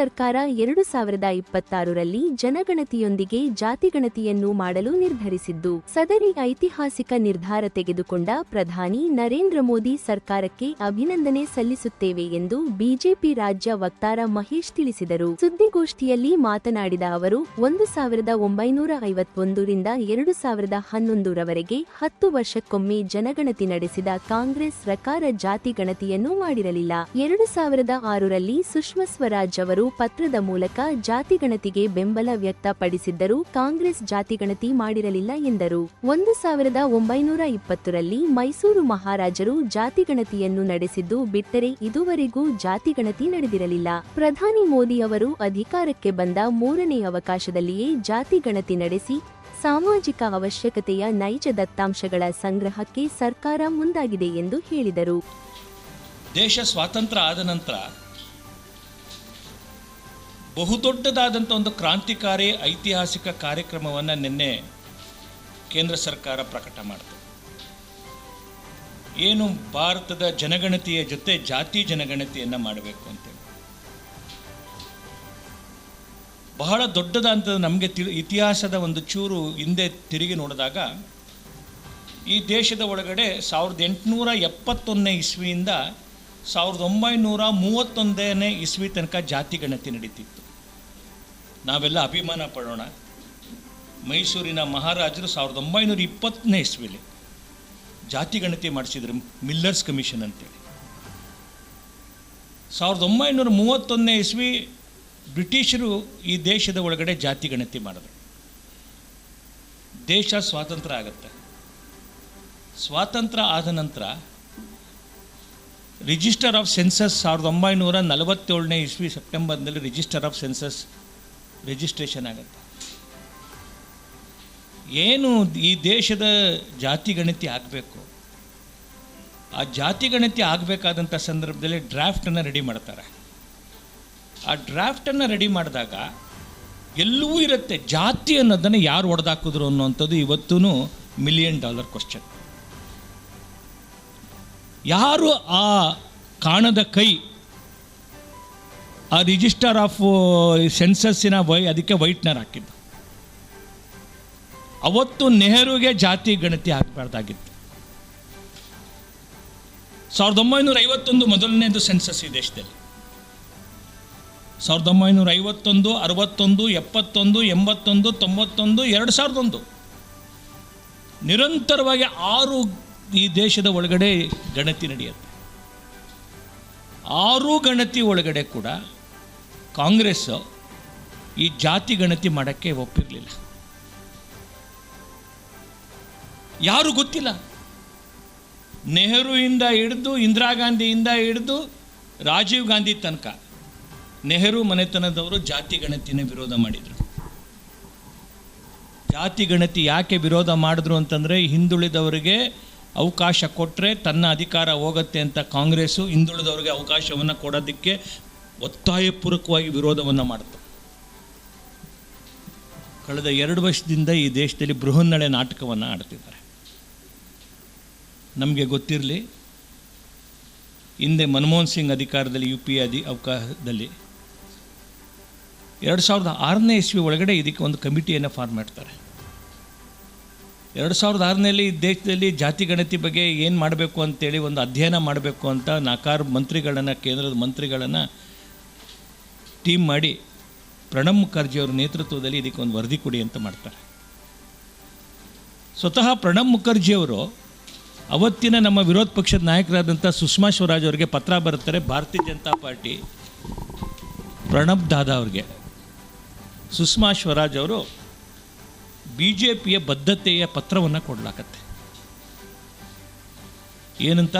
ಸರ್ಕಾರ ಎರಡು ಸಾವಿರದ ಇಪ್ಪತ್ತಾರರಲ್ಲಿ ಜನಗಣತಿಯೊಂದಿಗೆ ಜಾತಿಗಣತಿಯನ್ನು ಮಾಡಲು ನಿರ್ಧರಿಸಿದ್ದು, ಸದರಿ ಐತಿಹಾಸಿಕ ನಿರ್ಧಾರ ತೆಗೆದುಕೊಂಡ ಪ್ರಧಾನಿ ನರೇಂದ್ರ ಮೋದಿ ಸರ್ಕಾರಕ್ಕೆ ಅಭಿನಂದನೆ ಸಲ್ಲಿಸುತ್ತೇವೆ ಎಂದು ಬಿಜೆಪಿ ರಾಜ್ಯ ವಕ್ತಾರ ಮಹೇಶ್ ತಿಳಿಸಿದರು. ಸುದ್ದಿಗೋಷ್ಠಿಯಲ್ಲಿ ಮಾತನಾಡಿದ ಅವರು, ಒಂದು ಸಾವಿರದ ಒಂಬೈನೂರ ಐವತ್ತೊಂದರಿಂದ ಎರಡು ಸಾವಿರದ ಹನ್ನೊಂದರವರೆಗೆ ಹತ್ತು ವರ್ಷಕ್ಕೊಮ್ಮೆ ಜನಗಣತಿ ನಡೆಸಿದ ಕಾಂಗ್ರೆಸ್ ಸರ್ಕಾರ ಜಾತಿ ಗಣತಿಯನ್ನು ಮಾಡಿರಲಿಲ್ಲ. ಎರಡು ಸಾವಿರದ ಆರರಲ್ಲಿ ಸುಷ್ಮಾ ಸ್ವರಾಜ್ ಅವರು ಪತ್ರದ ಮೂಲಕ ಜಾತಿ ಗಣತಿಗೆ ಬೆಂಬಲ ವ್ಯಕ್ತಪಡಿಸಿದ್ದರೂ ಕಾಂಗ್ರೆಸ್ ಜಾತಿ ಗಣತಿ ಮಾಡಿರಲಿಲ್ಲ ಎಂದರು. ಒಂದು ಸಾವಿರದ ಒಂಬೈನೂರ ಇಪ್ಪತ್ತರಲ್ಲಿ ಮೈಸೂರು ಮಹಾರಾಜರು ಜಾತಿ ಗಣತಿಯನ್ನು ನಡೆಸಿದ್ದು ಬಿಟ್ಟರೆ ಇದುವರೆಗೂ ಜಾತಿ ಗಣತಿ ನಡೆದಿರಲಿಲ್ಲ. ಪ್ರಧಾನಿ ಮೋದಿ ಅವರು ಅಧಿಕಾರಕ್ಕೆ ಬಂದ ಮೂರನೇ ಅವಕಾಶದಲ್ಲಿಯೇ ಜಾತಿ ಗಣತಿ ನಡೆಸಿ ಸಾಮಾಜಿಕ ಅವಶ್ಯಕತೆಯ ನೈಜ ದತ್ತಾಂಶಗಳ ಸಂಗ್ರಹಕ್ಕೆ ಸರ್ಕಾರ ಮುಂದಾಗಿದೆ ಎಂದು ಹೇಳಿದರು. ದೇಶ ಸ್ವಾತಂತ್ರ್ಯ ಆದ ನಂತರ ಬಹುದೊಡ್ಡದಾದಂಥ ಒಂದು ಕ್ರಾಂತಿಕಾರಿ ಐತಿಹಾಸಿಕ ಕಾರ್ಯಕ್ರಮವನ್ನು ನಿನ್ನೆ ಕೇಂದ್ರ ಸರ್ಕಾರ ಪ್ರಕಟ ಮಾಡಿತು. ಏನು ಭಾರತದ ಜನಗಣತಿಯ ಜೊತೆ ಜಾತಿ ಜನಗಣತಿಯನ್ನು ಮಾಡಬೇಕು ಅಂತೇಳಿ. ಬಹಳ ದೊಡ್ಡದಾದಂಥ ನಮಗೆ ತಿಳಿ ಇತಿಹಾಸದ ಒಂದು ಚೂರು ಹಿಂದೆ ತಿರುಗಿ ನೋಡಿದಾಗ, ಈ ದೇಶದ ಒಳಗಡೆ ಸಾವಿರದ ಎಂಟುನೂರ ಎಪ್ಪತ್ತೊಂದನೇ ಇಸ್ವಿಯಿಂದ ಸಾವಿರದ ಒಂಬೈನೂರ ಮೂವತ್ತೊಂದನೇ ಇಸ್ವಿ ತನಕ ಜಾತಿ ಗಣತಿ ನಡೀತಿತ್ತು. ನಾವೆಲ್ಲ ಅಭಿಮಾನ ಪಡೋಣ. ಮೈಸೂರಿನ ಮಹಾರಾಜರು ಸಾವಿರದ ಒಂಬೈನೂರ ಇಪ್ಪತ್ತನೇ ಇಸ್ವಿಲಿ ಜಾತಿ ಗಣತಿ ಮಾಡಿಸಿದ್ರು ಮಿಲ್ಲರ್ಸ್ ಕಮಿಷನ್ ಅಂತೇಳಿ. ಸಾವಿರದ ಒಂಬೈನೂರ ಮೂವತ್ತೊಂದನೇ ಇಸ್ವಿ ಬ್ರಿಟಿಷರು ಈ ದೇಶದ ಒಳಗಡೆ ಜಾತಿ ಗಣತಿ ಮಾಡಿದ್ರು. ದೇಶ ಸ್ವಾತಂತ್ರ್ಯ ಆಗುತ್ತೆ. ಸ್ವಾತಂತ್ರ್ಯ ಆದ ನಂತರ ರಿಜಿಸ್ಟರ್ ಆಫ್ ಸೆನ್ಸಸ್ ಸಾವಿರದ ಒಂಬೈನೂರ ನಲವತ್ತೇಳನೇ ಇಸ್ವಿ ಸೆಪ್ಟೆಂಬರ್ನಲ್ಲಿ ರಿಜಿಸ್ಟರ್ ಆಫ್ ಸೆನ್ಸಸ್ ರಿಜಿಸ್ಟ್ರೇಷನ್ ಆಗುತ್ತೆ. ಏನು ಈ ದೇಶದ ಜಾತಿ ಗಣತಿ ಆಗಬೇಕು? ಆ ಜಾತಿ ಗಣತಿ ಆಗಬೇಕಾದಂಥ ಸಂದರ್ಭದಲ್ಲಿ ಡ್ರಾಫ್ಟನ್ನು ರೆಡಿ ಮಾಡ್ತಾರೆ. ಆ ಡ್ರಾಫ್ಟನ್ನು ರೆಡಿ ಮಾಡಿದಾಗ ಎಲ್ಲವೂ ಇರುತ್ತೆ. ಜಾತಿ ಅನ್ನೋದನ್ನು ಯಾರು ಹೊಡೆದಾಕಿದ್ರು ಅನ್ನೋವಂಥದ್ದು ಇವತ್ತೂ ಮಿಲಿಯನ್ ಡಾಲರ್ ಕ್ವಶನ್ ಯಾರು ಆ ಕಾಣದ ಕೈ ಆ ರಿಜಿಸ್ಟರ್ ಆಫ್ ಸೆನ್ಸಸ್ಸಿನ ವೈ, ಅದಕ್ಕೆ ವೈಟ್ನರ್ ಹಾಕಿದ್ದು. ಅವತ್ತು ನೆಹರುಗೆ ಜಾತಿ ಗಣತಿ ಹಾಕಬಾರ್ದಾಗಿತ್ತು ಸಾವಿರದ ಒಂಬೈನೂರ ಐವತ್ತೊಂದು ಮೊದಲನೇದು ಸೆನ್ಸಸ್ ಈ ದೇಶದಲ್ಲಿ. ಸಾವಿರದ ಒಂಬೈನೂರ ಐವತ್ತೊಂದು ಅರವತ್ತೊಂದು, ಎಪ್ಪತ್ತೊಂದು, ಎಂಬತ್ತೊಂದು, ತೊಂಬತ್ತೊಂದು, ಎರಡು ಸಾವಿರದ ಒಂದು ನಿರಂತರವಾಗಿ ಆರು ಈ ದೇಶದ ಒಳಗಡೆ ಗಣತಿ ನಡೆಯುತ್ತೆ. ಆರು ಗಣತಿ ಒಳಗಡೆ ಕೂಡ ಕಾಂಗ್ರೆಸ್ ಈ ಜಾತಿ ಗಣತಿ ಮಾಡೋಕ್ಕೆ ಒಪ್ಪಿರಲಿಲ್ಲ. ಯಾರು ಗೊತ್ತಿಲ್ಲ. ನೆಹರುವಿಂದ ಹಿಡಿದು, ಇಂದಿರಾ ಗಾಂಧಿಯಿಂದ ಹಿಡಿದು, ರಾಜೀವ್ ಗಾಂಧಿ ತನಕ ನೆಹರು ಮನೆತನದವರು ಜಾತಿ ಗಣತಿನ ವಿರೋಧ ಮಾಡಿದರು. ಜಾತಿ ಗಣತಿ ಯಾಕೆ ವಿರೋಧ ಮಾಡಿದ್ರು ಅಂತಂದರೆ ಹಿಂದುಳಿದವರಿಗೆ ಅವಕಾಶ ಕೊಟ್ಟರೆ ತನ್ನ ಅಧಿಕಾರ ಹೋಗುತ್ತೆ ಅಂತ ಕಾಂಗ್ರೆಸ್ಸು ಹಿಂದುಳಿದವ್ರಿಗೆ ಅವಕಾಶವನ್ನು ಕೊಡೋದಕ್ಕೆ ಒತ್ತಾಯಪೂರ್ವಕವಾಗಿ ವಿರೋಧವನ್ನು ಮಾಡ್ತಾರೆ ಕಳೆದ ಎರಡು ವರ್ಷದಿಂದ ಈ ದೇಶದಲ್ಲಿ ಬೃಹನ್ನಳೆ ನಾಟಕವನ್ನು ಆಡ್ತಿದ್ದಾರೆ. ನಮಗೆ ಗೊತ್ತಿರಲಿ, ಹಿಂದೆ ಮನಮೋಹನ್ ಸಿಂಗ್ ಅಧಿಕಾರದಲ್ಲಿ ಯು ಪಿ ಅಧಿ ಅವಕಾಶದಲ್ಲಿ ಎರಡು ಸಾವಿರದ ಆರನೇ ಇಸ್ವಿ ಒಳಗಡೆ ಇದಕ್ಕೆ ಒಂದು ಕಮಿಟಿಯನ್ನು ಫಾರ್ಮ್ ಮಾಡ್ತಾರೆ. ಎರಡು ಸಾವಿರದ ಆರನೇಲಿ ಈ ದೇಶದಲ್ಲಿ ಜಾತಿ ಗಣತಿ ಬಗ್ಗೆ ಏನು ಮಾಡಬೇಕು ಅಂತೇಳಿ ಒಂದು ಅಧ್ಯಯನ ಮಾಡಬೇಕು ಅಂತ ನಾಲ್ಕಾರು ಮಂತ್ರಿಗಳನ್ನು, ಕೇಂದ್ರದ ಮಂತ್ರಿಗಳನ್ನು ಟೀಮ್ ಮಾಡಿ ಪ್ರಣಬ್ ಮುಖರ್ಜಿ ಅವರ ನೇತೃತ್ವದಲ್ಲಿ ಇದಕ್ಕೆ ಒಂದು ವರದಿ ಕೊಡಿ ಅಂತ ಮಾಡ್ತಾರೆ. ಸ್ವತಃ ಪ್ರಣಬ್ ಮುಖರ್ಜಿಯವರು ಅವತ್ತಿನ ನಮ್ಮ ವಿರೋಧ ಪಕ್ಷದ ನಾಯಕರಾದಂಥ ಸುಷ್ಮಾ ಸ್ವರಾಜ್ ಅವರಿಗೆ ಪತ್ರ ಬರುತ್ತಾರೆ ಭಾರತೀಯ ಜನತಾ ಪಾರ್ಟಿ ಪ್ರಣಬ್ ದಾದಾ ಅವ್ರಿಗೆ. ಸುಷ್ಮಾ ಸ್ವರಾಜ್ ಅವರು ಬಿ ಜೆ ಪಿಯ ಬದ್ಧತೆಯ ಪತ್ರವನ್ನು ಕೊಡ್ಲಾಕತ್ತೆ. ಏನಂತ?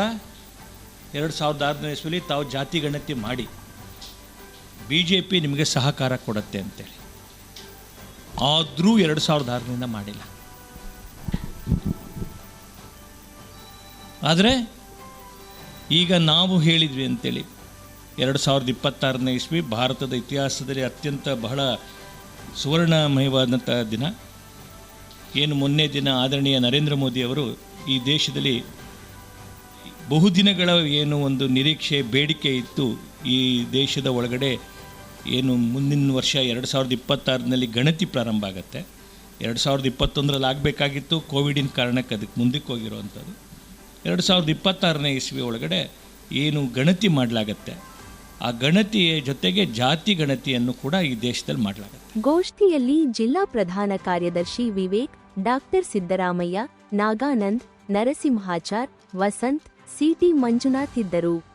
ಎರಡು ಸಾವಿರದ ಆರನೇ ಇಸ್ವಿಲಿ ತಾವು ಜಾತಿ ಗಣತಿ ಮಾಡಿ. ಬಿ ಜೆ ಪಿ ನಿಮಗೆ ಸಹಕಾರ ಕೊಡುತ್ತೆ ಅಂತೇಳಿ. ಆದರೂ ಎರಡು ಸಾವಿರದ ಆರರಿಂದ ಮಾಡಿಲ್ಲ. ಆದರೆ ಈಗ ನಾವು ಹೇಳಿದ್ವಿ ಅಂತೇಳಿ, ಎರಡು ಸಾವಿರದ ಇಪ್ಪತ್ತಾರನೇ ಇಸ್ವಿ ಭಾರತದ ಇತಿಹಾಸದಲ್ಲಿ ಅತ್ಯಂತ ಬಹಳ ಸುವರ್ಣಮಯವಾದಂಥ ದಿನ. ಏನು ಮೊನ್ನೆ ದಿನ ಆದರಣೀಯ ನರೇಂದ್ರ ಮೋದಿಯವರು ಈ ದೇಶದಲ್ಲಿ ಬಹುದಿನಗಳ ಏನು ಒಂದು ನಿರೀಕ್ಷೆ, ಬೇಡಿಕೆ ಇತ್ತು ಈ ದೇಶದ ಒಳಗಡೆ ಏನು ಮುಂದಿನ ವರ್ಷ ಎರಡು ಸಾವಿರದ ಇಪ್ಪತ್ತಾರನಲ್ಲಿ ಗಣತಿ ಪ್ರಾರಂಭ ಆಗುತ್ತೆ. ಎರಡು ಸಾವಿರದ ಇಪ್ಪತ್ತೊಂದರಲ್ಲಿ ಆಗಬೇಕಾಗಿತ್ತು, ಕೋವಿಡಿನ ಕಾರಣಕ್ಕೆ ಅದಕ್ಕೆ ಮುಂದಕ್ಕೆ ಹೋಗಿರುವಂಥದ್ದು. ಎರಡು ಸಾವಿರದ ಇಪ್ಪತ್ತಾರನೇ ಇಸ್ವಿ ಒಳಗಡೆ ಏನು ಗಣತಿ ಮಾಡಲಾಗತ್ತೆ. ಆ ಗಣತಿಯ ಜೊತೆಗೆ ಜಾತಿ ಗಣತಿಯನ್ನು ಕೂಡ ಈ ದೇಶದಲ್ಲಿ ಮಾಡಲಾಗುತ್ತೆ. ಗೋಷ್ಠಿಯಲ್ಲಿ ಜಿಲ್ಲಾ ಪ್ರಧಾನ ಕಾರ್ಯದರ್ಶಿ Vivek, doctor Siddaramaiah, Naganand, Narasimhachar, Vasanth, C T Manjunath ಇದ್ದರು.